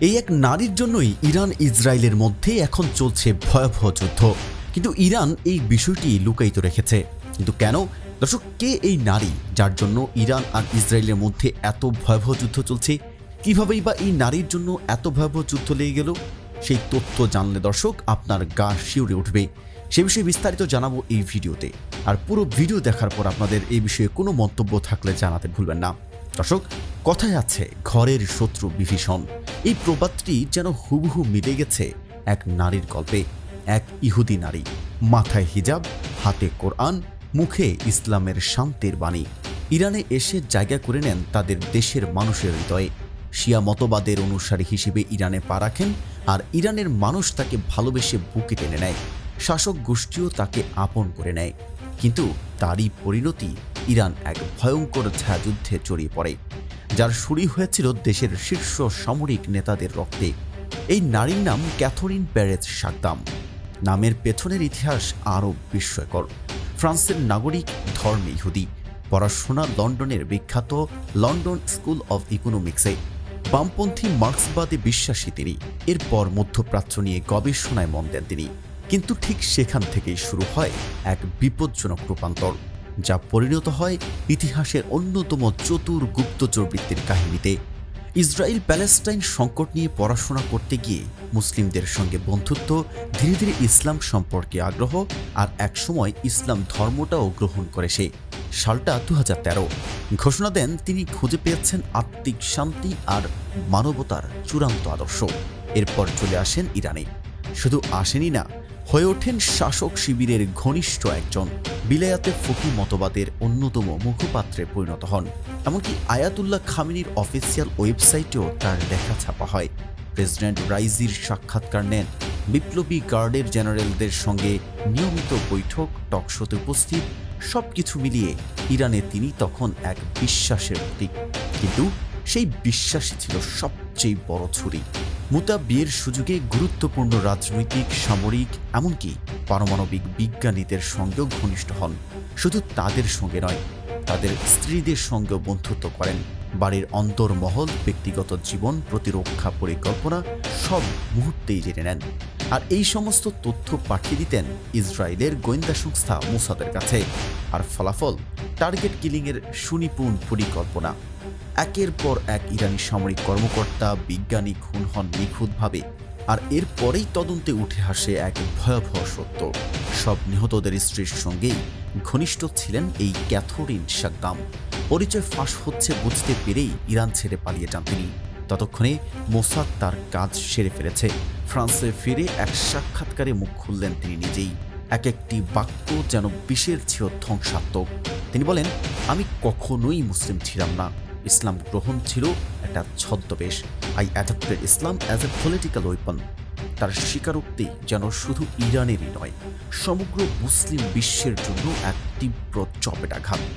এই এক নারীর জন্যই ইরান ইসরায়েলের মধ্যে এখন চলছে ভয়াবহ যুদ্ধ। কিন্তু ইরান এই বিষয়টি লুকায়িত রেখেছে। কিন্তু কেন? দর্শক, কে এই নারী যার জন্য ইরান আর ইসরায়েলের মধ্যে এত ভয়াবহ যুদ্ধ চলছে? কিভাবেই বা এই নারীর জন্য এত ভয়াবহ যুদ্ধ লেগে গেল? সেই তথ্য জানলে দর্শক, আপনার গা শিউরে উঠবে। সে বিষয়ে বিস্তারিত জানাব এই ভিডিওতে। আর পুরো ভিডিও দেখার পর আপনাদের এই বিষয়ে কোনো মন্তব্য থাকলে জানাতে ভুলবেন না। দর্শক, কথায় আছে, ঘরের শত্রু বিভীষণ। এই প্রবাদটি যেন হুবহু মিলে গেছে এক নারীর গল্পে। এক ইহুদি নারী, মাথায় হিজাব, হাতে কোরআন, মুখে ইসলামের শান্তির বাণী। ইরানে এসে জায়গা করে নেন তাদের দেশের মানুষের হৃদয়ে। শিয়া মতবাদের অনুসারী হিসেবে ইরানে পা রাখেন আর ইরানের মানুষ তাকে ভালোবেসে বুকে টেনে নেয়। শাসক গোষ্ঠীও তাকে আপন করে নেয়। কিন্তু তারই পরিণতি ইরান এক ভয়ঙ্কর ছায়াযুদ্ধে জড়িয়ে পড়ে। যার শুরু হয়েছিল দেশের শীর্ষ সামরিক নেতাদের রক্তে। এই নারীর নাম ক্যাথরিন প্যারেজ সাকদাম। নামের পেছনের ইতিহাস আরও বিস্ময়কর। ফ্রান্সের নাগরিক, ধর্মে ইহুদি। পড়াশোনা লন্ডনের বিখ্যাত লন্ডন স্কুল অব ইকোনমিক্সে। বামপন্থী মার্ক্সবাদে বিশ্বাসী তিনি। এরপর মধ্যপ্রাচ্য নিয়ে গবেষণায় মন দেন তিনি। কিন্তু ঠিক সেখান থেকেই শুরু হয় এক বিপজ্জনক রূপান্তর। যা পরিণত হয় ইতিহাসের অন্যতম চতুর গুপ্তচর বৃত্তির কাহিনীতে। ইসরায়েল প্যালেস্টাইন সংকট নিয়ে পড়াশোনা করতে গিয়ে মুসলিমদের সঙ্গে বন্ধুত্ব, ধীরে ধীরে ইসলাম সম্পর্কে আগ্রহ আর একসময় ইসলাম ধর্মটাও গ্রহণ করে সে, সালটা দু হাজার তেরো। ঘোষণা দেন তিনি খুঁজে পেয়েছেন আত্মিক শান্তি আর মানবতার চূড়ান্ত আদর্শ। এরপর চলে আসেন ইরানে। শুধু আসেনি না হয়ে ওঠেন শাসক শিবিরের ঘনিষ্ঠ একজন। বিলায়াতে ফকি মতবাদের অন্যতম মুখপাত্রে পরিণত হন। এমনকি আয়াতুল্লাহ খামিনীর অফিসিয়াল ওয়েবসাইটেও তার লেখা ছাপা হয়। প্রেসিডেন্ট রাইজির সাক্ষাৎকার নেন। বিপ্লবী গার্ডের জেনারেলদের সঙ্গে নিয়মিত বৈঠক, টকশোতে উপস্থিত, সবকিছু মিলিয়ে ইরানে তিনি তখন এক বিশ্বাসের প্রতীক। কিন্তু সেই বিশ্বাসই ছিল সবচেয়ে বড় ছুরি। মুতা বিয়ের সুযোগে গুরুত্বপূর্ণ রাজনৈতিক, সামরিক, এমনকি পারমাণবিক বিজ্ঞানীদের সঙ্গেও ঘনিষ্ঠ হন। শুধু তাদের সঙ্গে নয় তাদের স্ত্রীদের সঙ্গে বন্ধুত্ব করেন। বাড়ির অন্তর্মহল, ব্যক্তিগত জীবন, প্রতিরক্ষা পরিকল্পনা, সব মুহূর্তেই জেনে নেন। আর এই সমস্ত তথ্য পাঠিয়ে দিতেন ইসরায়েলের গোয়েন্দা সংস্থা মোসাদের কাছে। আর ফলাফল, টার্গেট কিলিংয়ের সুনিপুণ পরিকল্পনা। একের পর এক ইরানি সামরিক কর্মকর্তা, বিজ্ঞানী খুন হন নিখুঁতভাবে। আর এরপরেই তদন্তে উঠে আসে এক ভয়াবহ সত্য। সব নিহতদের স্ত্রীর সঙ্গেই ঘনিষ্ঠ ছিলেন এই ক্যাথরিন সাকদাম পরিচয় ফাঁস হচ্ছে বুঝতে পেরেই ইরান ছেড়ে পালিয়ে যান তিনি। ততক্ষণে মোসাদ তার কাজ সেরে ফেলেছে। ফ্রান্সে ফিরে এক সাক্ষাৎকারে মুখ খুললেন তিনি নিজেই। এক একটি বাক্য যেন বিষের চেয়েও ধ্বংসাত্মক। তিনি বলেন, আমি কখনোই মুসলিম ছিলাম না। ইসলাম গ্রহণ ছিল একটা ছদ্মবেশ। I adapted Islam as a political weapon তার স্বীকারোক্তি যেন শুধু ইরানেরই নয়, সমগ্র মুসলিম বিশ্বের জন্য এক তীব্র চপেটাঘাত।